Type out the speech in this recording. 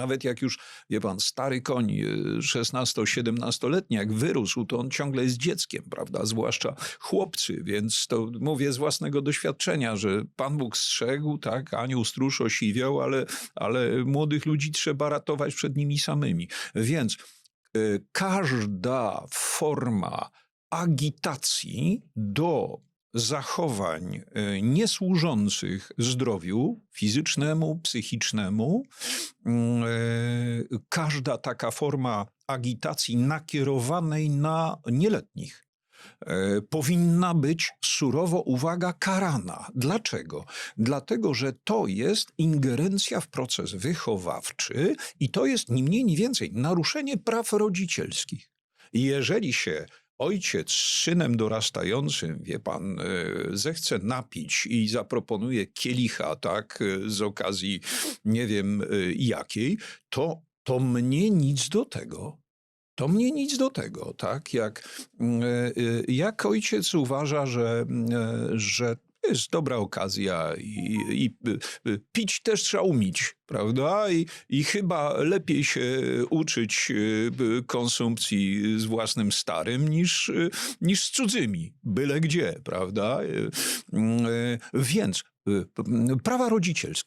Nawet jak już, wie pan, stary koń, 16-17-letni, jak wyrósł, to on ciągle jest dzieckiem, prawda? Zwłaszcza chłopcy, więc to mówię z własnego doświadczenia, że Pan Bóg strzegł, tak, anioł stróż osiwiał, ale, ale młodych ludzi trzeba ratować przed nimi samymi. Więc y, każda forma agitacji do zachowań y, niesłużących zdrowiu fizycznemu, psychicznemu, mm, y, każda taka forma agitacji nakierowanej na nieletnich e, powinna być surowo, uwaga, karana. Dlaczego? Dlatego, że to jest ingerencja w proces wychowawczy i to jest ni mniej, ni więcej naruszenie praw rodzicielskich. Jeżeli się ojciec z synem dorastającym, wie pan, e, zechce napić i zaproponuje kielicha, tak, e, z okazji nie wiem e, jakiej, to, to mnie nic do tego. To mnie nic do tego, tak? Jak, mm, jak ojciec uważa, że, mm, że jest dobra okazja i, i y, y, pić też trzeba umieć, prawda? I, I chyba lepiej się uczyć y, y, konsumpcji z własnym starym niż, y, niż z cudzymi, byle gdzie, prawda? Y, y, Więc y, prawa rodzicielskie.